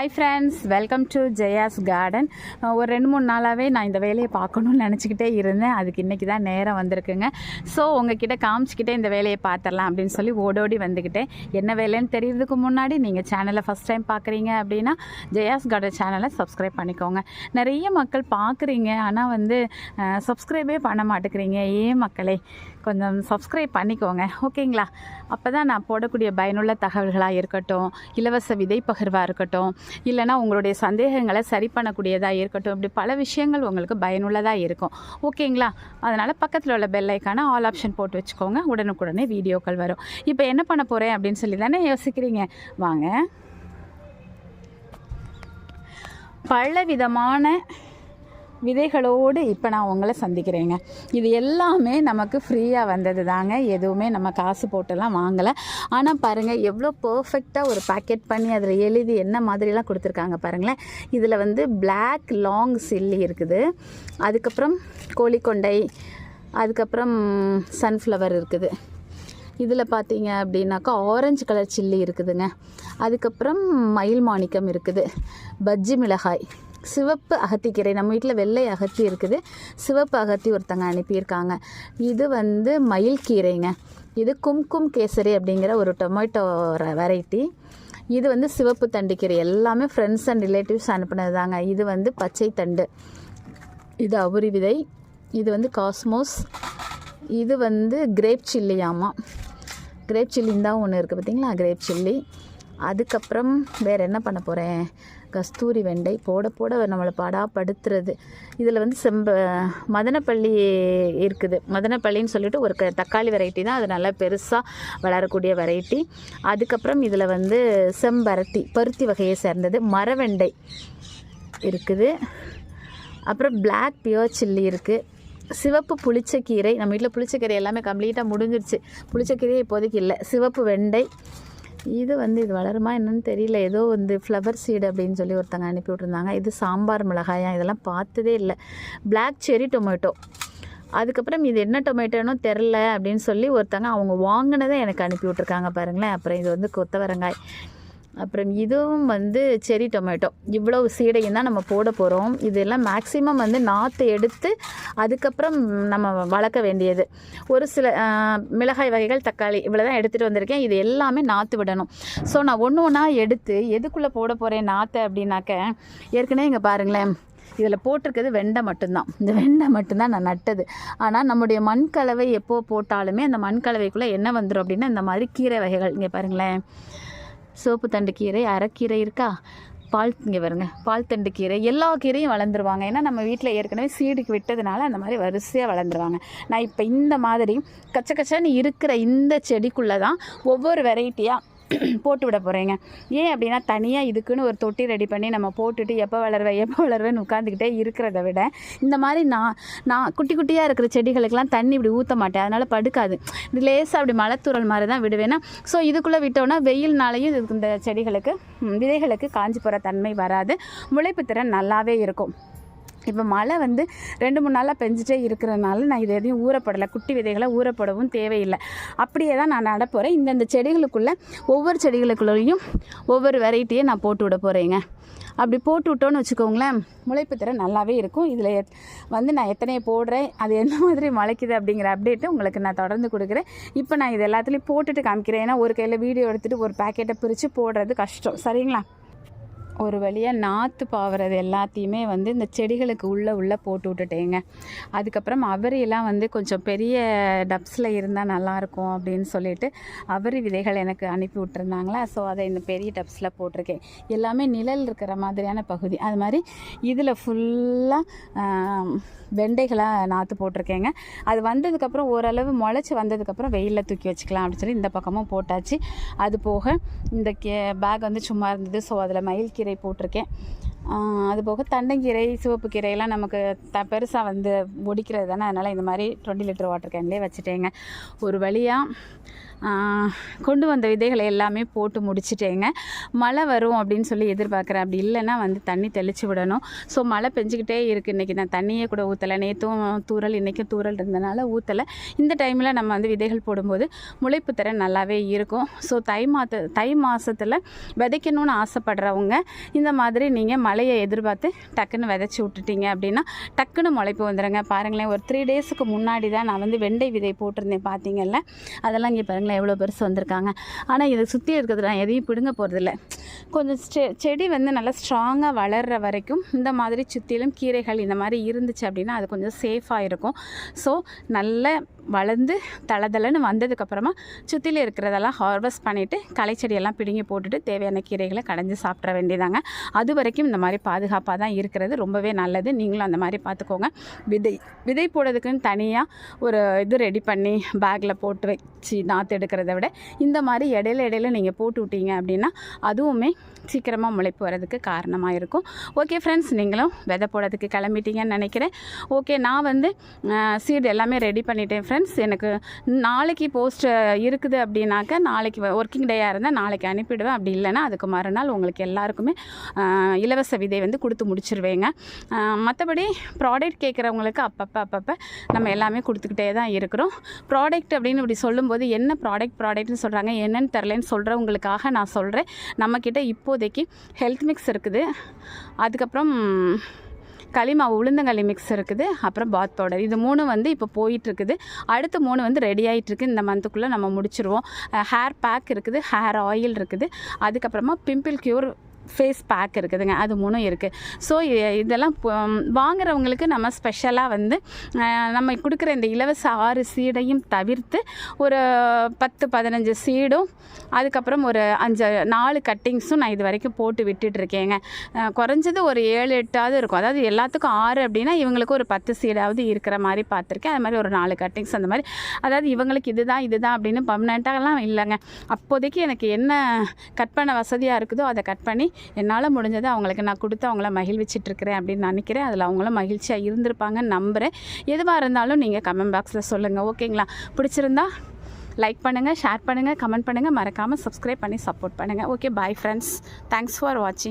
Hi friends welcome to Jaya's garden ஒரு ரெண்டு மூணு நாளாகவே நான் இந்த வேலையை பார்க்கணும்னு நினச்சிக்கிட்டே இருந்தேன். அதுக்கு இன்றைக்கி தான் நேரம் வந்திருக்குங்க. ஸோ உங்ககிட்ட காமிச்சிக்கிட்டே இந்த வேலையை பார்த்துடலாம் அப்படின்னு சொல்லி ஓடோடி வந்துக்கிட்டேன். என்ன வேலைன்னு தெரியறதுக்கு முன்னாடி நீங்கள் சேனலை ஃபஸ்ட் டைம் பார்க்குறீங்க அப்படின்னா ஜெயாஸ் கார்டன் சேனலை சப்ஸ்கிரைப் பண்ணிக்கோங்க. நிறைய மக்கள் பார்க்குறீங்க ஆனால் வந்து சப்ஸ்கிரைபே பண்ண மாட்டேங்கிறீங்க. ஏன் மக்களே. கொஞ்சம் சப்ஸ்கிரைப் பண்ணிக்கோங்க. ஓகேங்களா? அப்போ தான் நான் போடக்கூடிய பயனுள்ள தகவல்களாக இருக்கட்டும் இலவச விதை பகிர்வாக இருக்கட்டும் இல்லைனா உங்களுடைய சந்தேகங்களை சரி பண்ணக்கூடியதாக இருக்கட்டும் இப்படி பல விஷயங்கள் உங்களுக்கு பயனுள்ளதாக இருக்கும். ஓகேங்களா? அதனால் பக்கத்தில் உள்ள பெல்லைக்கான ஆல் ஆப்ஷன் போட்டு வச்சுக்கோங்க. உடனுக்குடனே வீடியோக்கள் வரும். இப்போ என்ன பண்ண போகிறேன் அப்படின்னு சொல்லி தானே யோசிக்கிறீங்க? வாங்க. பல விதமான விதைகளோடு இப்போ நான் உங்களை சந்திக்கிறேங்க. இது எல்லாமே நமக்கு ஃப்ரீயாக வந்தது தாங்க. எதுவுமே நம்ம காசு போட்டெல்லாம் வாங்கலை. ஆனால் பாருங்கள் எவ்வளோ பர்ஃபெக்டாக ஒரு பேக்கெட் பண்ணி அதில் எழுதி என்ன மாதிரிலாம் கொடுத்துருக்காங்க பாருங்களேன். இதில் வந்து பிளாக் லாங் சில்லி இருக்குது. அதுக்கப்புறம் கோழிக்கொண்டை அதுக்கப்புறம் சன்ஃப்ளவர் இருக்குது. இதில் பார்த்தீங்க அப்படின்னாக்கா ஆரஞ்சு கலர் சில்லி இருக்குதுங்க. அதுக்கப்புறம் மயில் மாணிக்கம் இருக்குது. பஜ்ஜி மிளகாய். சிவப்பு அகத்திக்கீரை நம்ம வீட்டில் வெள்ளை அகத்தி இருக்குது. சிவப்பு அகத்தி ஒருத்தங்க அனுப்பியிருக்காங்க. இது வந்து மயில் கீரைங்க. இது கும்கும் கேசரி அப்படிங்கிற ஒரு டொமேட்டோ வெரைட்டி. இது வந்து சிவப்பு தண்டுக்கீரை எல்லாமே ஃப்ரெண்ட்ஸ் அண்ட் ரிலேட்டிவ்ஸ் அனுப்பினது தாங்க இது வந்து பச்சை தண்டு. இது அவுரி விதை. இது வந்து காஸ்மோஸ் இது வந்து கிரேப் சில்லியாமா கிரேப் சில்லின்னு தான் ஒன்று இருக்குது பார்த்தீங்களா கிரேப் சில்லி அதுக்கப்புறம் வேறு என்ன பண்ண போகிறேன் கஸ்தூரி வெண்டை போட போட நம்மளை படாப்படுத்துறது இதில் வந்து செம்ப மதனப்பள்ளி இருக்குது. மதனப்பள்ளின்னு சொல்லிட்டு ஒரு க- தக்காளி வெரைட்டி தான். அது நல்லா பெருசாக வளரக்கூடிய வெரைட்டி அதுக்கப்புறம் இதில் வந்து செம்பருத்தி பருத்தி வகையை சேர்ந்தது. மரவெண்டை இருக்குது. அப்புறம் பிளாக் பியர் சில்லி இருக்குது சிவப்பு புளிச்சக்கீரை. நம்ம வீட்டில் புளிச்சக்கீரை எல்லாமே கம்ப்ளீட்டாக முடிஞ்சிருச்சு. புளிச்சக்கீரை இப்போதைக்கு இல்லை. சிவப்பு வெண்டை இது வந்து இது வளருமா என்னன்னு தெரியல. ஏதோ வந்து ஃப்ளவர் சீடு அப்படின்னு சொல்லி ஒருத்தங்க அனுப்பி விட்ருந்தாங்க இது சாம்பார் மிளகாயா இதெல்லாம் பார்த்ததே இல்லை. பிளாக் செரி டொமேட்டோ அதுக்கப்புறம் இது என்ன டொமேட்டோனோ தெரில அப்படின்னு சொல்லி ஒருத்தங்க அவங்க வாங்கினதை எனக்கு அனுப்பி விட்ருக்காங்க பாருங்களேன். அப்புறம் இது வந்து கொத்தவரங்காய். அப்புறம் இதுவும் வந்து செரி டொமேட்டோ. இவ்வளவு சீடையும் தான் நம்ம போட போகிறோம் இதெல்லாம் மேக்ஸிமம் வந்து நாற்று எடுத்து அதுக்கப்புறம் நம்ம வளர்க்க வேண்டியது. ஒரு சில மிளகாய் வகைகள் தக்காளி இவ்வளோ தான் எடுத்துகிட்டு வந்திருக்கேன். இது எல்லாமே நாற்று விடணும். ஸோ நான் ஒன்று ஒன்றா எடுத்து எதுக்குள்ளே போட போகிறேன் நாற்று அப்படின்னாக்க ஏற்கனவே இங்கே பாருங்களேன். இதில் போட்டிருக்கிறது வெண்டை மட்டும்தான். இந்த வெண்டை மட்டும்தான் நான் நட்டது. ஆனால் நம்முடைய மண் கலவை எப்போ போட்டாலுமே அந்த மண் கலவைக்குள்ளே என்ன வந்துடும் அப்படின்னா இந்த மாதிரி கீரை வகைகள். இங்கே பாருங்களேன். சோப்பு தண்டு கீரை அரைக்கீரை இருக்கா? பால் இங்கே வருங்க பால் தண்டு கீரை. எல்லா கீரையும் வளர்ந்துருவாங்க. ஏன்னா நம்ம வீட்டில் ஏற்கனவே சீடுக்கு விட்டதுனால அந்த மாதிரி வரிசையாக வளர்ந்துருவாங்க. நான் இப்போ இந்த மாதிரி கச்ச கச்சன்னு இருக்கிற இந்த செடிக்குள்ளே தான் ஒவ்வொரு வெரைட்டியாக போட்டு விட போகிறேங்க ஏன் அப்படின்னா தனியாக இதுக்குன்னு ஒரு தொட்டி ரெடி பண்ணி நம்ம போட்டுட்டு எப்போ வளருவேன் எப்போ வளருவேன்னு உட்காந்துக்கிட்டே இருக்கிறத விட இந்த மாதிரி நான் நான் குட்டி குட்டியாக இருக்கிற செடிகளுக்கெல்லாம் தண்ணி இப்படி ஊற்ற மாட்டேன். அதனால் படுக்காது. இது லேசாக அப்படி மலத்தூரல் மாதிரி தான் விடுவேன்னா ஸோ இதுக்குள்ளே விட்டோன்னா வெயில்னாலையும் இதுக்கு இந்த செடிகளுக்கு விதைகளுக்கு காஞ்சி போகிற தன்மை வராது. முளைப்பு திறன் நல்லாவே இருக்கும். இப்போ மழை வந்து ரெண்டு மூணு நாளாக பெஞ்சிட்டே இருக்கிறதுனால நான் இது எதையும் ஊறப்படலை. குட்டி விதைகளை ஊறப்படவும் தேவையில்லை. அப்படியே தான் நான் நட போகிறேன் இந்தந்த செடிகளுக்குள்ளே ஒவ்வொரு செடிகளுக்குள்ளேயும் ஒவ்வொரு வெரைட்டியை நான் போட்டு விட போகிறேங்க அப்படி போட்டு விட்டோன்னு வச்சுக்கோங்களேன் முளைப்பு திறன் நல்லாவே இருக்கும். இதில் வந்து நான் எத்தனையை போடுறேன். அது என்ன மாதிரி முளைக்குது அப்படிங்கிற அப்டேட்டு உங்களுக்கு நான் தொடர்ந்து கொடுக்குறேன். இப்போ நான் இது எல்லாத்துலேயும் போட்டுட்டு காமிக்கிறேன். ஏன்னா ஒரு கையில் வீடியோ எடுத்துகிட்டு ஒரு பேக்கெட்டை பிரித்து போடுறது கஷ்டம். சரிங்களா? ஒரு வழியாக நாற்று பாவுறது எல்லாத்தையுமே வந்து இந்த செடிகளுக்கு உள்ளே உள்ளே போட்டு விட்டுட்டேங்க. அதுக்கப்புறம் அவரியெல்லாம் வந்து கொஞ்சம் பெரிய டப்ஸில் இருந்தால் நல்லாயிருக்கும் அப்படின்னு சொல்லிட்டு அவரி விதைகள் எனக்கு அனுப்பி விட்டுருந்தாங்களா. ஸோ அதை இந்த பெரிய டப்ஸில் போட்டிருக்கேன். எல்லாமே நிழல் இருக்கிற மாதிரியான பகுதி. அது மாதிரி இதில் ஃபுல்லாக வெண்டைகளாக நாற்று போட்டிருக்கேங்க. அது வந்ததுக்கப்புறம் ஓரளவு முளைச்சி வந்ததுக்கப்புறம் வெயிலில் தூக்கி வச்சுக்கலாம் அப்படின்னு சொல்லி இந்த பக்கமும் போட்டாச்சு. அது போக இந்த கே பேக் வந்து சும்மா இருந்தது. ஸோ அதில் மயில் கீரை போட்டிருக்கேன். அது போக தண்டங்கீரை சிவப்பு கீரையெல்லாம் நமக்கு த பெருசாக வந்து ஒடிக்கிறது தானே. அதனால் இந்த மாதிரி டுவெண்ட்டி லிட்டர் வாட்டர் கேன்லேயே வச்சுட்டேங்க. ஒரு வழியாக கொண்டு வந்த விதைகளை எல்லாமே போட்டு முடிச்சுட்டேங்க. மழை வரும் அப்படின்னு சொல்லி எதிர்பார்க்குறேன். அப்படி இல்லைன்னா வந்து தண்ணி தெளித்து விடணும். ஸோ மழை பெஞ்சிக்கிட்டே இருக்குது இன்றைக்கி நான் தண்ணியே கூட ஊற்றலை நேற்றும் தூறல் இன்றைக்கும் தூறல் இருந்தனால ஊற்றலை இந்த டைமில் நம்ம வந்து விதைகள் போடும்போது முளைப்பு திறன் நல்லாவே இருக்கும். ஸோ தை மாத தை மாதத்தில் விதைக்கணும்னு ஆசைப்படுறவங்க இந்த மாதிரி நீங்கள் மழை மழையை எதிர்பார்த்து டக்குன்னு விதைச்சி விட்டுட்டீங்க அப்படின்னா டக்குன்னு முளைப்பு வந்துடுங்க பாருங்களேன் ஒரு த்ரீ டேஸுக்கு முன்னாடி தான் நான் வந்து வெண்டை விதை போட்டிருந்தேன் பார்த்தீங்கல்ல? அதெல்லாம் இங்கே பாருங்களேன் எவ்வளோ பெருசு வந்திருக்காங்க. ஆனால் இதை சுற்றி இருக்கிறது நான் எதையும் பிடுங்க போகிறதில்ல கொஞ்சம் செடி வந்து நல்லா ஸ்ட்ராங்காக வளர்கிற வரைக்கும் இந்த மாதிரி சுற்றிலும் கீரைகள் இந்த மாதிரி இருந்துச்சு அப்படின்னா அது கொஞ்சம் சேஃபாக இருக்கும். ஸோ நல்ல வளர்ந்து தளதளன்னு வந்ததுக்கப்புறமா சுற்றில இருக்கிறதெல்லாம் ஹார்வெஸ்ட் பண்ணிவிட்டு களைச்செடியெல்லாம் பிடுங்கி போட்டுட்டு தேவையான கீரைகளை கடைஞ்சி சாப்பிட்ற வேண்டியதாங்க. அது வரைக்கும் இந்த மாதிரி பாதுகாப்பாக தான் இருக்கிறது. ரொம்பவே நல்லது. நீங்களும் அந்த மாதிரி பார்த்துக்கோங்க விதை விதை போடுறதுக்குன்னு தனியாக ஒரு இது ரெடி பண்ணி பேக்கில் போட்டு வச்சு நாற்று எடுக்கிறத விட இந்த மாதிரி இடையில இடையில நீங்கள் போட்டு விட்டீங்க அப்படின்னா அதுவுமே சீக்கிரமாக முளைப்பு வரதுக்கு காரணமாக இருக்கும். ஓகே ஃப்ரெண்ட்ஸ் நீங்களும் விதை போடுறதுக்கு கிளம்பிட்டீங்கன்னு நினைக்கிறேன். ஓகே நான் வந்து சீடு எல்லாமே ரெடி பண்ணிட்டேன் ஃப்ரெண்ட்ஸ் எனக்கு நாளைக்கு போஸ்ட் இருக்குது அப்படின்னாக்க நாளைக்கு ஒர்க்கிங் டேயாக இருந்தால் நாளைக்கு அனுப்பிடுவேன். அப்படி இல்லைன்னா அதுக்கு மறுநாள் உங்களுக்கு எல்லாருக்குமே இலவச விதை வந்து கொடுத்து முடிச்சிருவேங்க. மற்றபடி ப்ராடக்ட் கேட்குறவங்களுக்கு அப்பப்போ அப்பப்போ நம்ம எல்லாமே கொடுத்துக்கிட்டே தான் இருக்கிறோம். ப்ராடக்ட் அப்படின்னு இப்படி சொல்லும்போது என்ன ப்ராடக்ட் ப்ராடக்ட்னு சொல்கிறாங்க என்னன்னு தெரிலன்னு சொல்கிறவங்களுக்காக நான் சொல்கிறேன் நம்மக்கிட்ட இப்போதைக்கு ஹெல்த் மிக்ஸ் இருக்குது. அதுக்கப்புறம் களிமாவு உளுந்தங்களி மிக்ஸ் இருக்குது அப்புறம் பாத் பவுடர் இது மூணு வந்து இப்போ போயிட்டுருக்குது. அடுத்து மூணு வந்து ரெடி ஆகிட்டுருக்கு இந்த மந்த்துக்குள்ளே நம்ம முடிச்சிருவோம். ஹேர் பேக் இருக்குது ஹேர் ஆயில் இருக்குது. அதுக்கப்புறமா பிம்பிள் க்யூர் ஃபேஸ் பேக் இருக்குதுங்க. அது மூணும் இருக்குது ஸோ இதெல்லாம் வாங்குறவங்களுக்கு நம்ம ஸ்பெஷலாக வந்து நம்ம கொடுக்குற இந்த இலவச ஆறு சீடையும் தவிர்த்து ஒரு பத்து பதினஞ்சு சீடும் அதுக்கப்புறம் ஒரு அஞ்சு நாலு கட்டிங்ஸும் நான் இது வரைக்கும் போட்டு விட்டுட்ருக்கேங்க. குறைஞ்சது ஒரு ஏழு எட்டாவது இருக்கும். அதாவது எல்லாத்துக்கும் ஆறு அப்படின்னா இவங்களுக்கு ஒரு பத்து சீடாவது இருக்கிற மாதிரி பார்த்துருக்கேன். அது மாதிரி ஒரு நாலு கட்டிங்ஸ் அந்த மாதிரி. அதாவது இவங்களுக்கு இதுதான் இதுதான் அப்படின்னு பர்மனெண்ட்டாகலாம் இல்லைங்க. அப்போதைக்கு எனக்கு என்ன கட் பண்ண வசதியாக இருக்குதோ அதை கட் பண்ணி என்னால் முடிஞ்சதை அவங்களுக்கு நான் கொடுத்து அவங்கள மகிழ்விச்சிட்ருக்கிறேன் அப்படின்னு நினைக்கிறேன். அதில் அவங்களும் மகிழ்ச்சியாக இருந்திருப்பாங்கன்னு நம்புகிறேன் எதுவாக இருந்தாலும் நீங்கள் கமெண்ட் பாக்ஸில் சொல்லுங்கள் ஓகேங்களா? பிடிச்சிருந்தா லைக் பண்ணுங்கள் ஷேர் பண்ணுங்கள் கமெண்ட் பண்ணுங்கள் மறக்காமல் சப்ஸ்கிரைப் பண்ணி சப்போர்ட் பண்ணுங்கள் okay bye friends thanks for வாட்சிங்